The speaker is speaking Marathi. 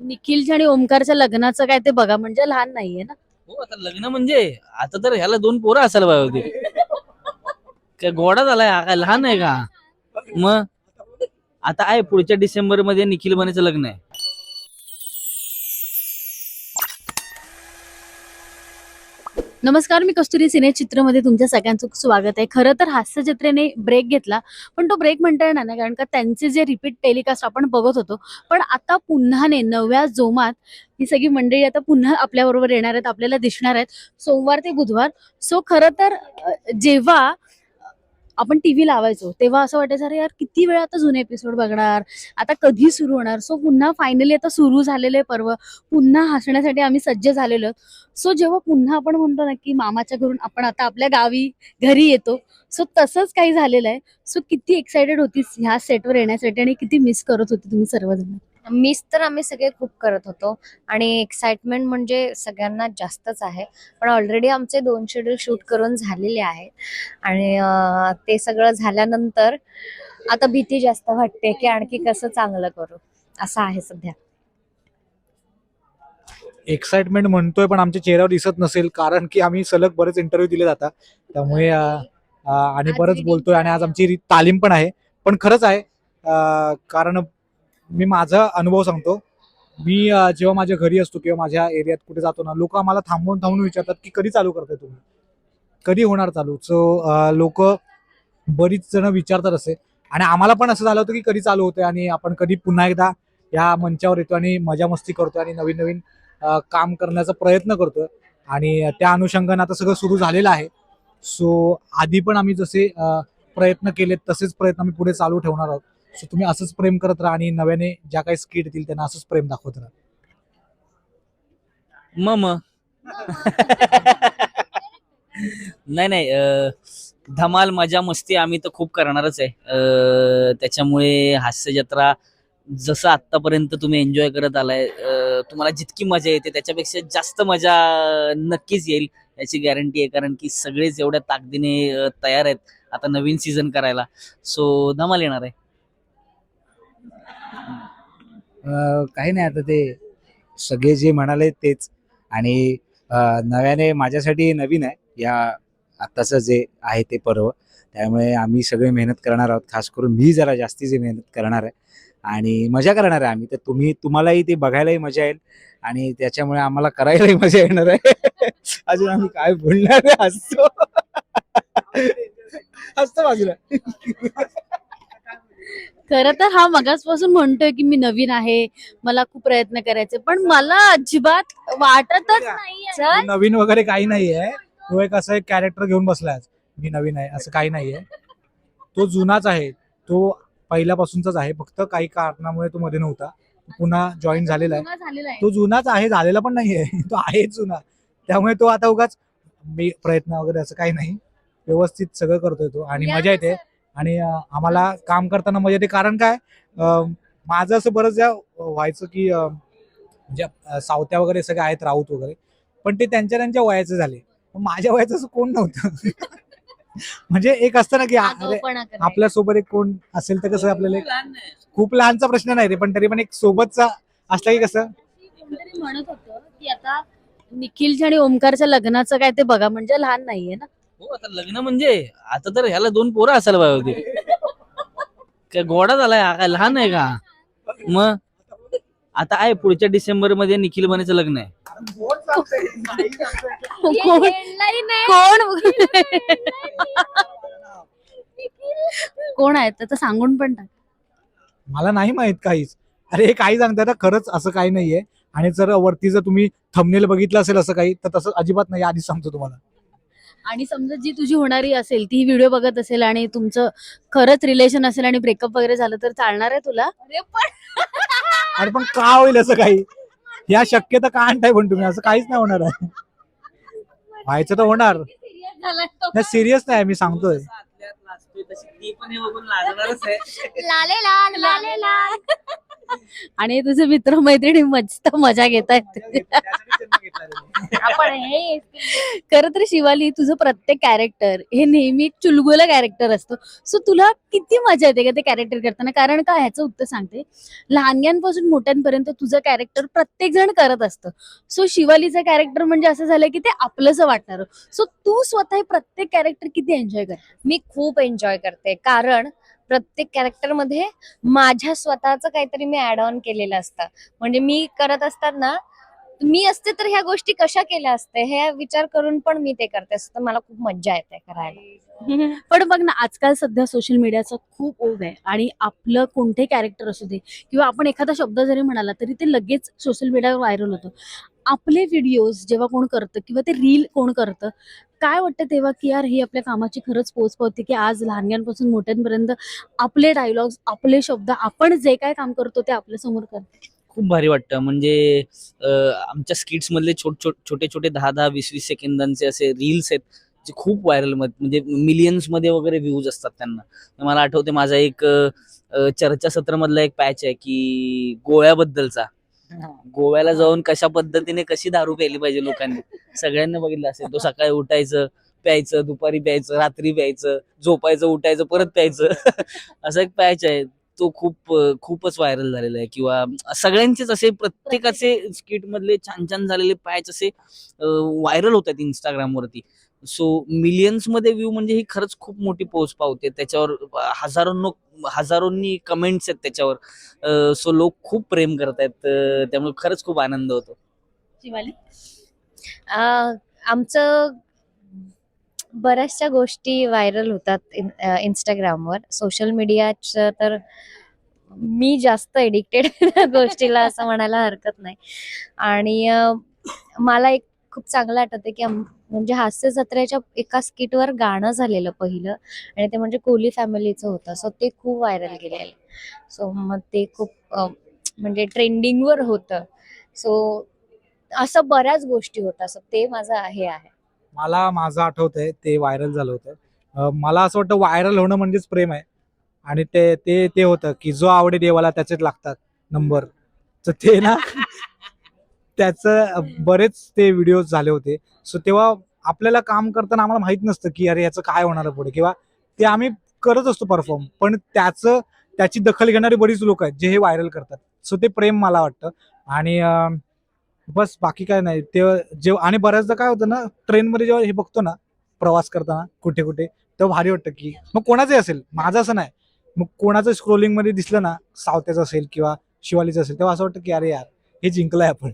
निखिलच्या आणि ओमकारच्या लग्नाचं काय ते बघा म्हणजे लहान नाहीये ना? हो आता लग्न म्हणजे आता तर ह्याला दोन पोरं असायला पाहिजे होती. काय गोडा झालाय हा काय लहान आहे का? मग? आता आहे पुढच्या डिसेंबरमध्ये निखिल बनेचं लग्न आहे. नमस्कार मी कस्तुरी सिने चित्रमध्ये तुमच्या सगळ्यांचं स्वागत आहे. खरं तर हास्य जत्रेने ब्रेक घेतला पण तो ब्रेक म्हणता येणार नाही कारण का त्यांचे जे रिपीट टेलिकास्ट आपण बघत होतो पण आता पुन्हाने नव्या जोमात ही सगळी मंडळी आता पुन्हा आपल्याबरोबर येणार आहेत आपल्याला दिसणार आहेत. सोमवार ते बुधवार. सो खरं तर जेव्हा आपण टीव्ही लावायचो तेव्हा असं वाटायचं अरे यार किती वेळा आता जुने एपिसोड बघणार? आता कधी सुरू होणार? सो पुन्हा फायनली आता सुरू झालेले पर्व पुन्हा हसण्यासाठी आम्ही सज्ज झालेलो. सो जेव्हा पुन्हा आपण म्हणतो ना की मामाच्या घरून आपण आता आपल्या गावी घरी येतो सो तसंच काही झालेलं आहे. सो किती एक्साइटेड होतीस ह्या सेटवर येण्यासाठी आणि किती मिस करत होती तुम्ही सर्वजण? मिस तर आम्ही सगळे खूप करत होतो. आणि एक्साइटमेंट म्हणजे सगळ्यांना जास्तच आहे. पण ऑलरेडी आमचे दोन शेड्यूल शूट करून झालेले आहेत. आणि ते सगळं झाल्यानंतर आता भीती जास्त वाटते की आणखी कसं चांगलं करू? असं आहे सध्या. एक्साइटमेंट म्हणतोय पण आमच्या चेहऱ्यावर दिसत नसेल. कारण की आम्ही सलग बरेच इंटरव्ह्यू दिले जातात. त्यामुळे आणि बरंच बोलतोय आणि आज आमची तालीम पण आहे. पण खरंच आहे कारण मी माझा अनुभव सांगतो. मी जेव्हा माझ्या घरी असतो किंवा माझ्या एरियात कुठे जातो ना लोक आम्हाला थांबवून थांबून विचारतात की कधी चालू करताय तुम्ही? कधी होणार चालू? सो लोक बरीच जण विचारतात असे. आणि आम्हाला पण असं झालं होतं की कधी चालू होते आणि आपण कधी पुन्हा एकदा या मंचावर येतो आणि मजा मस्ती करतो आणि नवीन नवीन काम करण्याचा प्रयत्न करतोय. आणि त्या अनुषंगाने आता सगळं सुरू झालेलं आहे. सो आधी पण आम्ही जसे प्रयत्न केलेत तसेच प्रयत्न आम्ही पुढे चालू ठेवणार आहोत. सो तुम्ही असंच प्रेम करत राहा आणि नव्याने ज्या काही स्किट येतील त्यांना असंच प्रेम दाखवत राहा. मग नाही नाही अं, धमाल मजा मस्ती आम्ही तर खूप करणारच आहे. अं, त्याच्यामुळे हास्य जत्रा जसं आतापर्यंत तुम्ही एन्जॉय करत आलाय अं, तुम्हाला जितकी मजा येते त्याच्यापेक्षा जास्त मजा नक्कीच येईल याची गॅरंटी आहे. कारण की सगळेच एवढ्या ताकदीने अं, तयार आहेत आता नवीन सीझन करायला. सो धमाल येणार आहे अ, काही नाही आता ते सगळे जे म्हणाले तेच. आणि नव्याने माझ्यासाठी नवीन आहे या आत्ताचं जे आहे ते पर्व. त्यामुळे आम्ही सगळे मेहनत करणार आहोत खास करून मी जरा जास्तीची मेहनत करणार आहे. आणि मजा करणार आहे आम्ही तर तुम्ही तुम्हालाही ते बघायलाही मजा येईल. आणि त्याच्यामुळे आम्हाला करायलाही मजा येणार आहे. अजून आम्ही काय बोलणार आहे हसतो. हसतो बाजूला. खरं तर हा मगासपासून म्हणतोय की मी नवीन आहे मला खूप प्रयत्न करायचे पण मला अजिबात वाटतच नाहीये. तो नवीन वगैरे काही नाहीये तो एक असं एक कॅरेक्टर घेऊन बसलाय मी नवीन आहे असं काही नाहीये. तो जुनाच आहे तो पहिल्यापासूनचाच आहे फक्त काही कारणामुळे तो मध्ये नव्हता पुन्हा जॉईन झालेला आहे. जुना झालेला आहे. तो जुनाच आहे झालेला पण नाहीये तो आहे जुना. त्यामुळे तो आता उगाच मी प्रयत्न वगैरे असं काही नाही व्यवस्थित सगळं करतोय तो आणि मजा येते. आणि आम्हाला काम करताना मजा येते. कारण काय माझं असं बरंच व्हायचं की म्हणजे अं, सावत्या वगैरे सगळे आहेत राऊत वगैरे. पण ते त्यांच्या त्यांच्या वयाचे झाले. पण माझ्या वयाचं असं कोण नव्हतं? म्हणजे एक असतं ना की. आपल्यासोबत एक कोण असेल तर कसं आपल्याला खूप लहानचा प्रश्न नाही रे पण तरी पण एक सोबतचा असला की कसं? म्हणत होतं की आता निखिलच्या आणि ओमकारच्या लग्नाचं काय ते बघा म्हणजे लहान नाहीये ना. हो आता लग्न म्हणजे आता तर ह्याला दोन पोरं असायला पाहिजे होती. काय गोडा झालाय हा काय लहान आहे का? मग आता आहे पुढच्या डिसेंबरमध्ये निखिल बनेचं लग्न आहे. कोण? कोण? कोण आहेत तर सांगून पण टाक. मला नाही माहीत काहीच. अरे हे काही सांगताय ना खरंच असं काही नाहीये. आणि जर वरती जर तुम्ही थंबनेल बघितलं असेल असं काही तर तसं अजिबात नाही आधीच सांगतो तुम्हाला. आणि समजा जी तुझी होणारी असेल ती व्हिडिओ बघत असेल आणि तुमचं खरंच रिलेशन असेल आणि ब्रेकअप वगैरे झालं तर चालणार आहे तुला? अरे पण का होईल असं काही? या शक्यता का आणताय पण तुम्ही? असं काहीच नाही होणार आहे. व्हायचं तर होणार. नाही सिरियस नाही मी सांगतोय. आतल्यात लाजतोय तशी ती पण हे बघून लाजणारच आहे. लाले लाल. लाले लाल. आणि तुझे मित्र मैत्रिणी मस्त मजा घेत आहेत आपण हे खरं तर शिवाली तुझं प्रत्येक कॅरेक्टर हे नेहमी एक चुलबुला कॅरेक्टर असतं. सो तुला किती मजा येते का ते कॅरेक्टर करताना? कारण का ह्याचं उत्तर सांगते. लहानग्यांपासून मोठ्यांपर्यंत तुझं कॅरेक्टर प्रत्येक जण करत असतं. सो शिवालीचं कॅरेक्टर म्हणजे असं झालं की ते आपलंसं वाटणार. सो तू स्वतः हे प्रत्येक कॅरेक्टर किती एन्जॉय कर मी खूप एन्जॉय करते. कारण प्रत्येक कॅरेक्टरमध्ये माझ्या स्वतःचं काहीतरी मी ऍड ऑन केलेलं असतं. म्हणजे मी करत असताना मी असते तर ह्या गोष्टी कशा केल्या असते हे विचार करून पण मी ते करते असं तर मला खूप मज्जा येते करायला. पण बघ ना आजकाल सध्या सोशल मीडियाचा खूप ओघ आहे आणि आपलं कोणते कॅरेक्टर असू दे किंवा आपण एखादा शब्द जरी म्हणाला तरी ते लगेच सोशल मीडियावर व्हायरल होतं. आपले व्हिडिओज जेव्हा कोण करतं किंवा ते रील कोण करतं काय वाटतं तेव्हा की यार ही आपल्या कामाची खरंच पोच पावते की आज लहानग्यांपासून मोठ्यांपर्यंत आपले डायलॉग्स आपले शब्द आपण जे काय काम करतो ते आपल्यासमोर करतो खूप भारी वाटतं. म्हणजे आमच्या स्किट्स मधले छोट छोट छोटे छोटे दहा दहा वीस वीस सेकंदांचे असे रील्स आहेत जे खूप व्हायरल म्हणजे मिलियन्समध्ये वगैरे व्ह्यूज असतात त्यांना. मला आठवते माझा एक अं, चर्चा सत्र मधला एक पॅच आहे की गोव्याबद्दलचा. गोव्याला जाऊन कशा पद्धतीने कशी दारू प्यायली पाहिजे लोकांनी? सगळ्यांनी बघितलं असेल. तो सकाळी उठायचं प्यायचं दुपारी प्यायचं रात्री प्यायचं झोपायचं उठायचं परत प्यायचं. असा एक पॅच आहे. तो खूप खूपच व्हायरल झालेला आहे. किंवा सगळ्यांचेच असे प्रत्येकाचे स्किट मधले छान छान झालेले पॅच असे व्हायरल होत आहेत इंस्टाग्रामवरती सो मिलियन्समध्ये व्ह्यू म्हणजे ही खरंच खूप मोठी पोच पावते. त्याच्यावर हजारो हजारोंनी कमेंट्स आहेत त्याच्यावर. सो लोक खूप प्रेम करत आहेत. त्यामुळे खरंच खूप आनंद होतो. शिवाली? आमचं बऱ्याचशा गोष्टी व्हायरल होतात इन- इंस्टाग्रामवर सोशल मीडियाचं तर मी जास्त एडिक्टेड गोष्टीला असं म्हणायला हरकत नाही. आणि मला एक खूप चांगलं आठवतं की म्हणजे हास्य जत्रेच्या एका स्किटवर गाणं झालेलं पहिलं आणि ते म्हणजे कोहली फॅमिलीचं होतं. सो ते खूप व्हायरल गेलेलं. सो मग ते खूप म्हणजे ट्रेंडिंगवर होतं. सो असं बऱ्याच गोष्टी होतात. सो ते माझं हे आहे. मला माझं आठवतंय ते व्हायरल झालं होतं. मला असं वाटतं व्हायरल होणं म्हणजेच प्रेम आहे. आणि ते ते ते होतं की जो आवडे देवाला त्याचेच लागतात नंबर. तर ते ना त्याचं बरेच ते व्हिडिओ झाले होते. सो तेव्हा आपल्याला काम करताना आम्हाला माहीत नसतं की अरे याचं काय होणार आहे पुढे? किंवा ते आम्ही करत असतो परफॉर्म पण त्याचं त्याची दखल घेणारी बरीच लोक आहेत जे हे व्हायरल करतात. सो ते प्रेम मला वाटतं. आणि बस बाकी काय नाही. ते जेव्हा आणि बऱ्याचदा काय होतं ना ट्रेनमध्ये जेव्हा हे बघतो ना प्रवास करताना कुठे कुठे तेव्हा भारी वाटतं की मग कोणाचंही असेल माझं असं नाही. मग कोणाचं स्क्रोलिंगमध्ये दिसलं ना सावत्याचं असेल किंवा शिवालीचं असेल तेव्हा असं वाटतं की अरे यार हे जिंकलंय आपण.